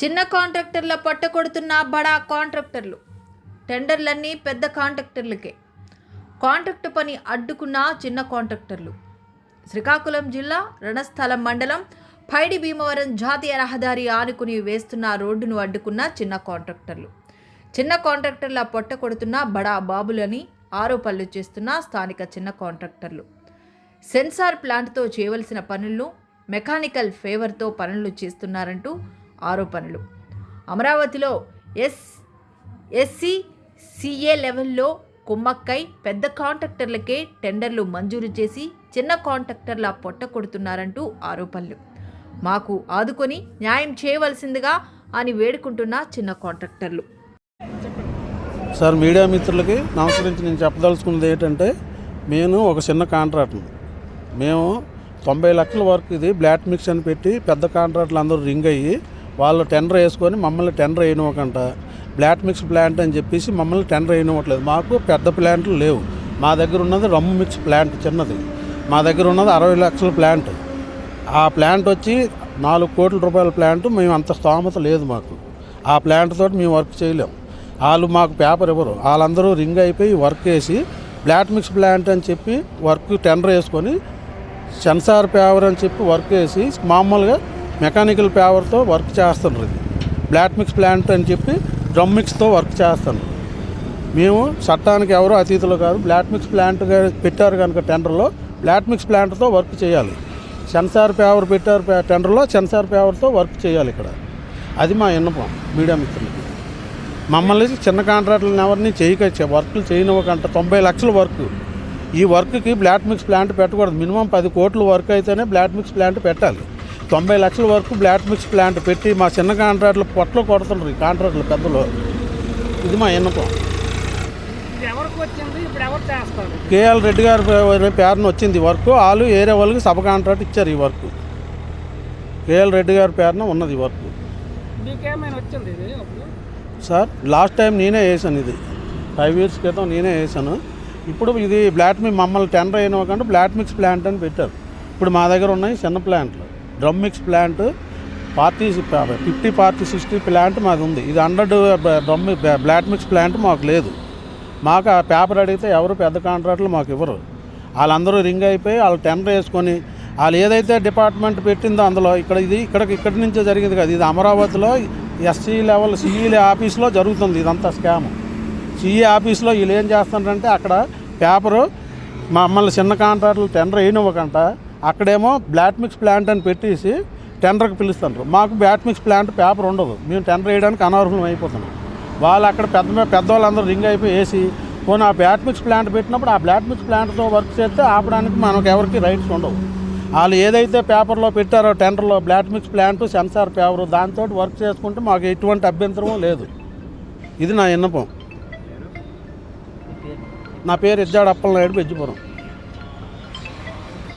చిన్న కాంట్రాక్టర్ల పట్టకొడుతున్న బడా కాంట్రాక్టర్లు. టెండర్లన్నీ పెద్ద కాంట్రాక్టర్లకే. కాంట్రాక్టు పని అడ్డుకున్న చిన్న కాంట్రాక్టర్లు. శ్రీకాకుళం జిల్లా రణస్థలం మండలం పైడి భీమవరం జాతీయ రహదారి ఆనుకుని వేస్తున్న రోడ్డును అడ్డుకున్న చిన్న కాంట్రాక్టర్లు. చిన్న కాంట్రాక్టర్ల పొట్ట కొడుతున్న బడా బాబులని ఆరోపణలు చేస్తున్న స్థానిక చిన్న కాంట్రాక్టర్లు. సెన్సార్ ప్లాంట్తో చేయవలసిన పనులను మెకానికల్ ఫేవర్తో పనులు చేస్తున్నారంటూ ఆరోపణలు. అమరావతిలో ఎస్ ఎస్సీ సిఏ లెవెల్లో కుమ్మక్కై పెద్ద కాంట్రాక్టర్లకే టెండర్లు మంజూరు చేసి చిన్న కాంట్రాక్టర్ల పొట్ట కొడుతున్నారంటూ ఆరోపణలు. మాకు ఆదుకొని న్యాయం చేయవలసిందిగా అని వేడుకుంటున్న చిన్న కాంట్రాక్టర్లు. సార్ మీడియా మిత్రులకి నమస్కరించి నేను చెప్పదలుచుకున్నది ఏంటంటే నేను ఒక చిన్న కాంట్రాక్టర్ మేము తొంభై లక్షల వరకు ఇది బ్లాక్ మిక్స్ అని పెట్టి పెద్ద కాంట్రాక్టులు అందరూ రింగ్ అయ్యి వాళ్ళు టెండర్ వేసుకొని మమ్మల్ని టెండర్ వేయనివ్వకంట. బ్లాట్ మిక్స్ ప్లాంట్ అని చెప్పేసి మమ్మల్ని టెండర్ వేయనివ్వట్లేదు. మాకు పెద్ద ప్లాంట్లు లేవు. మా దగ్గర ఉన్నది రమ్ము మిక్స్ ప్లాంట్ చిన్నది. మా దగ్గర ఉన్నది అరవై లక్షల ప్లాంట్. ఆ ప్లాంట్ వచ్చి నాలుగు కోట్ల రూపాయల ప్లాంట్ మేము అంత స్తోమత లేదు మాకు. ఆ ప్లాంట్ తోటి మేము వర్క్ చేయలేం. వాళ్ళు మాకు పేపర్ ఇవ్వరు. వాళ్ళందరూ రింగ్ అయిపోయి వర్క్ వేసి బ్లాట్ మిక్స్ ప్లాంట్ అని చెప్పి వర్క్ టెండర్ వేసుకొని సెన్సార్ పేవర్ అని చెప్పి వర్క్ వేసి మామూలుగా మెకానికల్ పేవర్తో వర్క్ చేస్తున్నారు ఇది. బ్లాట్ మిక్స్ ప్లాంట్ అని చెప్పి డ్రమ్ మిక్స్తో వర్క్ చేస్తాను మేము చట్టానికి ఎవరు అతీతులు కాదు బ్లాట్ మిక్స్ ప్లాంట్ పెట్టారు కనుక టెండర్లో బ్లాట్ మిక్స్ ప్లాంట్తో వర్క్ చేయాలి. సెన్సార్ పేవర్ పెట్టారు టెండర్లో సెన్సార్ పేవర్తో వర్క్ చేయాలి ఇక్కడ. అది మా విన్నపం మీడియా మిత్రులకి. మమ్మల్ని చిన్న కాంట్రాక్టులను ఎవరిని చేయక వర్క్లు చేయనివ్వకంట. తొంభై లక్షల వర్క్. ఈ వర్క్కి బ్లాట్ మిక్స్ ప్లాంట్ పెట్టకూడదు. మినిమం పది కోట్ల వర్క్ అయితేనే బ్లాట్ మిక్స్ ప్లాంట్ పెట్టాలి. తొంభై లక్షల వరకు బ్లాక్ మిక్స్ ప్లాంట్ పెట్టి మా చిన్న కాంట్రాక్టులు పొట్టలు కొడుతున్నారు ఈ కాంట్రాక్టులు పెద్దలు. ఇది మా చేస్తారు? కేఎల్ రెడ్డి గారి పేరున వచ్చింది వర్క్. వాళ్ళు ఏరే వాళ్ళకి సబ్ కాంట్రాక్ట్ ఇచ్చారు ఈ వర్క్. కేఎల్ రెడ్డి గారి పేరున ఉన్నది ఈ వర్క్. సార్ లాస్ట్ టైం నేనే వేసాను ఇది. ఫైవ్ ఇయర్స్ క్రితం నేనే వేసాను. ఇప్పుడు ఇది మిక్స్ మమ్మల్ని టెండర్ అయినవ్వకుండా బ్లాక్ మిక్స్ ప్లాంట్ అని పెట్టారు. ఇప్పుడు మా దగ్గర ఉన్నాయి చిన్న ప్లాంట్లు. Drum mix plant forty fifty forty sixty plant మాది ఉంది. ఇది hundred drum blot mix plant మాకు లేదు. మాకు ఆ పేపర్ అడిగితే ఎవరు పెద్ద కాంట్రాక్టులు మాకు ఇవ్వరు. వాళ్ళందరూ రింగ్ అయిపోయి వాళ్ళు టెండర్ వేసుకొని వాళ్ళు ఏదైతే డిపార్ట్మెంట్ పెట్టిందో అందులో ఇక్కడ ఇది ఇక్కడ ఇక్కడి నుంచే జరిగింది కదా. ఇది అమరావతిలో ఎస్సీ లెవెల్ సిఈ ఆఫీస్లో జరుగుతుంది ఇదంతా స్కామ్. సిఈ ఆఫీస్లో వీళ్ళు ఏం చేస్తున్నారంటే అక్కడ పేపరు మమ్మల్ని చిన్న కాంట్రాక్టులు టెండర్ వేయనివ్వకంట. అక్కడేమో బ్లాట్ మిక్స్ ప్లాంట్ అని పెట్టేసి టెండర్కి పిలుస్తుంటారు మాకు బ్లాట్ మిక్స్ ప్లాంట్ పేపర్ ఉండదు. మేము టెండర్ వేయడానికి అనర్హులం అయిపోతున్నాం. వాళ్ళు అక్కడ పెద్ద పెద్దవాళ్ళందరూ రింగ్ అయిపోయి వేసి పోనీ ఆ బ్యాట్మిక్స్ ప్లాంట్ పెట్టినప్పుడు ఆ బ్లాట్మిక్స్ ప్లాంట్తో వర్క్ చేస్తే ఆపడానికి మనకు ఎవరికి రైట్స్ ఉండవు. వాళ్ళు ఏదైతే పేపర్లో పెట్టారో టెండర్లో blot mix plant sensor paver దాంతో వర్క్ చేసుకుంటే మాకు ఎటువంటి అభ్యంతరం లేదు. ఇది నా విన్నపం. నా పేరు ఇజ్జాడు అప్పలనాయుడు బెజ్జిపురం.